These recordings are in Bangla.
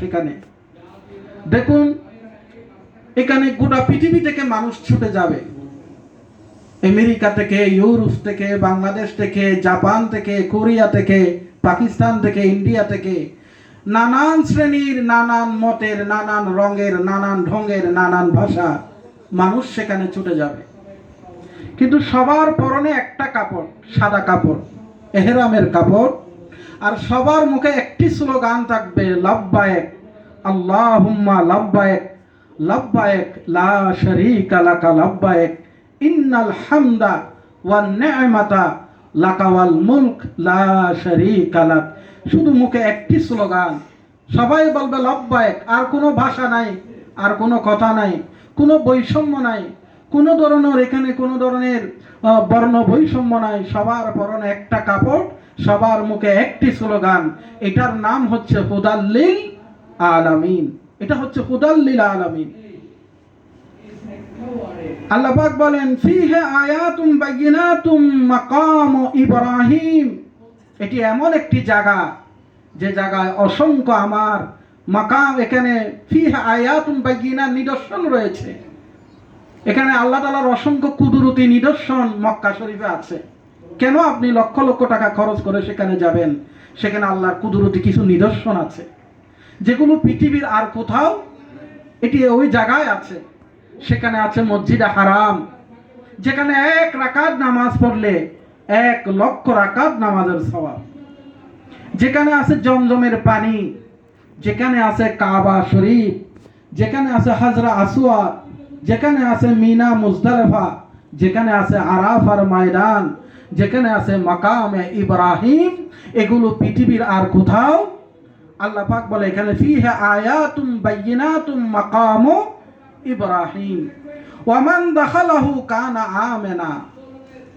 সেখানে। দেখুন, এখানে গোটা পৃথিবী থেকে মানুষ ছুটে যাবে। আমেরিকা থেকে, ইউরোপ থেকে, বাংলাদেশ থেকে, জাপান থেকে, কোরিয়া থেকে, পাকিস্তান থেকে, ইন্ডিয়া থেকে, নানান শ্রেণির, নানান মতের, নানান রঙের, নানান ঢঙ্গের নানান ভাষা মানুষ সেখানে ছুটে যাবে। কিন্তু সবার পরনে একটা কাপড়, সাদা কাপড়, এহরামের কাপড় আর সবার মুখে একটি স্লোগান থাকবে লাভবায়েক আল্লাহ হুম্মা লাভবায়েক লাভবায়েক লা শরীকা লাকা লাভবায়েক ইন্নাল হামদা ওয়ান নি'মাতা লাকা ওয়াল মুলক, লা শরীকা লাক। শুধু মুখে একটি স্লোগান। সবাই বলবে লাভবায়েক আর কোনো ভাষা নাই, আর কোনো কথা নাই, কোনো বৈষম্য নাই, কোনো ধরনের, এখানে কোনো ধরনের বর্ণ বৈষম্য নাই, সবার পরনে একটা কাপড় সবার মুখে একটি স্লোগান, এটার নাম হচ্ছে হুদাল্লিল আলামিন। এটা হচ্ছে হুদাল্লিল আলামিন। আল্লাহ পাক বলেন, ফিহে আয়াতুম বাইয়িনাতুম মাকাম ইব্রাহিম। এটি এমন একটি জায়গা, যে জায়গায় অসংখ্য আমার মাকাম, এখানে ফিহে আয়াতুম বাইয়িনা নিদর্শন রয়েছে। এখানে আল্লাহ তালার অসংখ্য কুদরতি নিদর্শন মক্কা শরীফে আছে। কেন আপনি লক্ষ লক্ষ টাকা খরচ করে সেখানে যাবেন? সেখানে আল্লাহর কুদরতি কিছু নিদর্শন আছে। যেগুলো পৃথিবীর আর কোথাও এটি ওই জায়গায় আছে। সেখানে আছে মসজিদে হারাম। যেখানে এক রাকাত নামাজ পড়লে এক লক্ষ রাকাত নামাজের স্বভাব যেখানে আছে জমজমের পানি। যেখানে আছে কাবা শরীফ। যেখানে আছে হাজরা আসুয়া যেখানে আছে মিনা মুজদালেফা। যেখানে আছে আরাফার ময়দান, যেখানে আছে মাকামে ইব্রাহিম, এগুলো পৃথিবীর আর কোথাও? আল্লাহ পাক বলে এখানে, ফিহে আয়াতুম বাইয়িনাতুম মাকামু ইব্রাহিম। ওয়ামান দাখালাহু কানা আমেনা।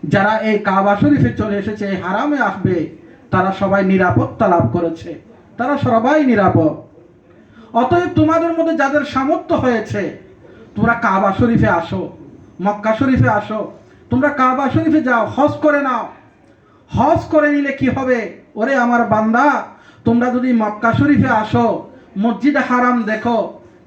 যারা এই কাবা শরীফে চলে এসেছে, এই হারামে আসবে, তারা সবাই নিরাপত্তা লাভ করেছে। তারা সবাই নিরাপদ। অতএব তোমাদের মধ্যে যাদের সামর্থ্য হয়েছে, তোমরা কাবা শরীফে আসো। মক্কা শরীফে আসো। তোমরা কাবা শরীফে যাও, হজ করে নাও। হজ করে নিলে কি হবে? ওরে আমার বান্দা, তোমরা যদি মক্কা শরীফে আসো, মসজিদে হারাম দেখো,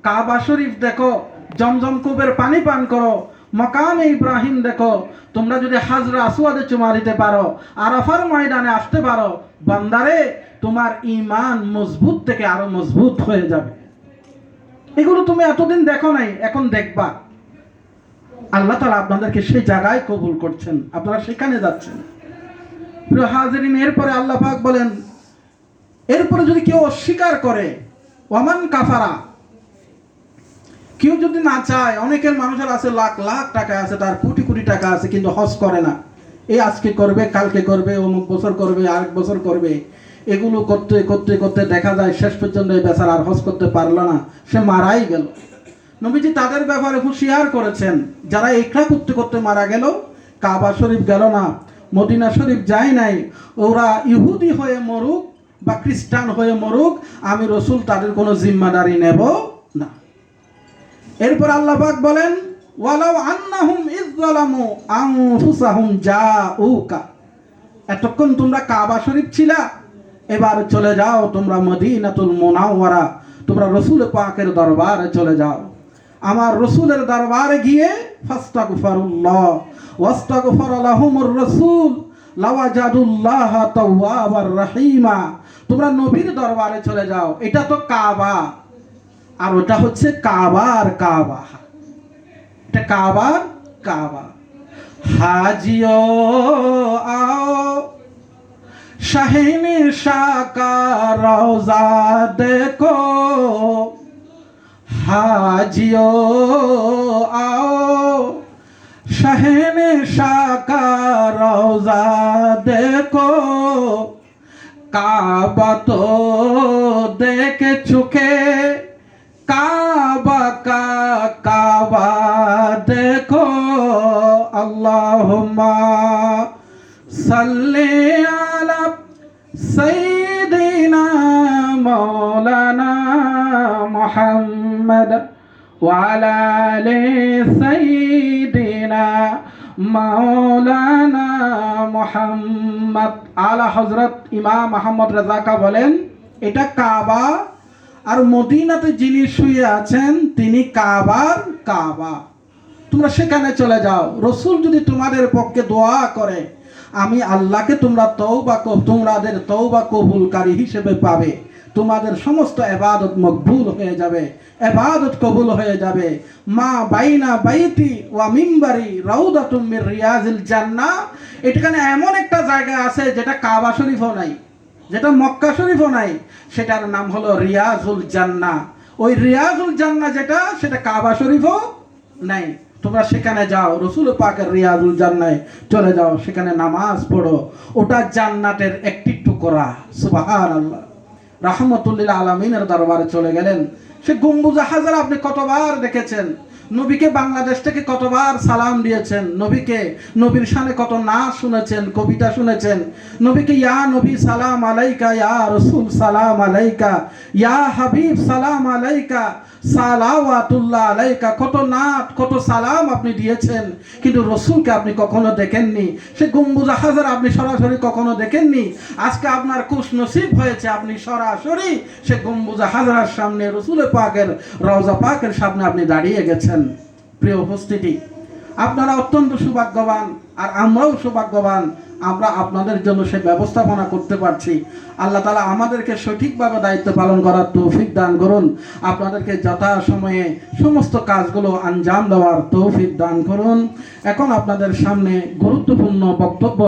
কাবা শরীফ দেখো, জমজম কূপের পানি পান করো, মকামে ইব্রাহিম দেখো, তোমরা যদি হাজরা আসুয়াদে চুমা দিতে পারো, আরাফার ময়দানে আসতে পারো, বান্দারে, তোমার ইমান মজবুত থেকে আরও মজবুত হয়ে যাবে। এগুলো তুমি এতদিন দেখো নাই, এখন দেখবা। আল্লাহ তালা আপনাদেরকে সেই জায়গায় কবুল করছেন। আপনারা সেখানে যাচ্ছেন। হাজরিন, এরপরে আল্লাহ পাক বলেন, এরপরে যদি কেউ অস্বীকার করে, ওয়ামান কাফারা, কেউ যদি না চায়, অনেকের মানুষের আছে লাখ লাখ টাকা আছে, তার কোটি কোটি টাকা আছে, কিন্তু হজ করে না। এই আজকে করবে, কালকে করবে, অমুক বছর করবে, আরেক বছর করবে। এগুলো করতে করতে করতে দেখা যায়, শেষ পর্যন্ত এই বেচার আর হজ করতে পারল না। সে মারাই গেল। নবীজি তাদের ব্যাপারে হুঁশিয়ার করেছেন, যারা একরা করতে করতে মারা গেল, কাবা শরীফ গেল না, মদিনা শরীফ যায় নাই, ওরা ইহুদি হয়ে মরুক বা খ্রিস্টান হয়ে মরুক, আমি রসুল তাদের কোনো জিম্মাদারি নেব না। এরপর আল্লাহ পাক বলেন, ওয়ালাউ আন্নাহুম ইযলামু আনফুসাহুম জাউকা। এতক্ষণ তোমরা কাবা শরীফ ছিলা, এবার চলে যাও তোমরা মদিনাতুল মুনাওয়ারা, তোমরা রসুল পাকের দরবারে চলে যাও। আমার রসুলের দরবারে গিয়ে ফাস্তাগফিরুল্লাহ ওয়াস্তাগফার লাহুমুর রাসূল, লাওয়াজাদুল্লাহ তাওয়াবার রহিমা। তোমরা নবীর দরবারে চলে যাও। এটা তো কাবা। আর ওটা হচ্ছে কাবার কাবা। এটা কাবার কাবা। হাজিও, আও। শাহিনী শাকা রওজা দেখো। হাজিও, আও। শাহিনী শাকা দেখো। কাবা তো দেখে চুকে কাবা কা, কাবা দেখো। আল্লাহুম্মা সাল্লি আলা সাইয়্যিদিনা মাওলানা মুহাম্মদ وعلى آل سيدنا মাওলানা মোহাম্মদ আলা হজরত ইমাম মোহাম্মদ রাজাকা বলেন এটা কাবা আর মদিনাতে যিনি শুয়ে আছেন তিনি কাবার কাবা তোমরা সেখানে চলে যাও রসুল যদি তোমাদের পক্ষে দোয়া করে আমি আল্লাহকে তোমরা তৌবা ক- তোমাদের তৌবা কবুলকারী হিসেবে পাবে তোমাদের সমস্ত এবাদত মকবুল হয়ে যাবে, এবাদত কবুল হয়ে যাবে। মা বাইনা বাইতি ওয়া মিম্বারি রাউদাতুম মির রিয়াজিল জান্নাহ। এখানে এমন একটা জায়গা আছে যেটা কাবা শরীফও নাই, যেটা মক্কা শরীফও নাই, সেটার নাম হলো রিয়াজুল জান্না ওই রিয়াজুল জান্না যেটা, সেটা কাবা শরীফও নাই। তোমরা সেখানে যাও, রসুল পাকের রিয়াজুল জান্নায় চলে যাও, সেখানে নামাজ পড়ো। ওটা জান্নাতের একটি টুকরা সুবাহান আল্লাহ রাহমতুল্লিল আলমিনের দরবারে চলে গেলেন। সে গম্বুজা হাজার আপনি কতবার দেখেছেন? নবীকে বাংলাদেশ থেকে কতবার সালাম দিয়েছেন? নবীকে, নবীর শানে কত নাচ শুনেছেন, কবিতা শুনেছেন? নবীকে, ইয়া নবী, সালাম আলাইকা, ইয়া রসুল, সালাম আলাইকা, ইয়া হাবিব, সালাম আলাইকা, সালাওয়াতুল্লাহ আলাইকা। কত নাট কত সালাম আপনি দিয়েছেন, কিন্তু রসুলকে আপনি কখনো দেখেননি? সে গম্বুজা হাজার আপনি সরাসরি কখনো দেখেননি? আজকে আপনার কুশ নসিব হয়েছে, আপনি সরাসরি সে গম্বুজা হাজারার সামনে রসুল পাকের, রওজা পাকের সামনে আপনি দাঁড়িয়ে গেছেন। প্রিয় উপস্থিতি, আপনারা অত্যন্ত সৌভাগ্যবান আর আমরাও সৌভাগ্যবান, আমরা আপনাদের জন্য সে ব্যবস্থাপনা করতে পারছি। আল্লাহ তালা আমাদেরকে সঠিকভাবে দায়িত্ব পালন করার তৌফিক দান করুন। আপনাদেরকে যথাসময়ে সমস্ত কাজগুলো আঞ্জাম দেওয়ার তৌফিক দান করুন। এখন আপনাদের সামনে গুরুত্বপূর্ণ বক্তব্য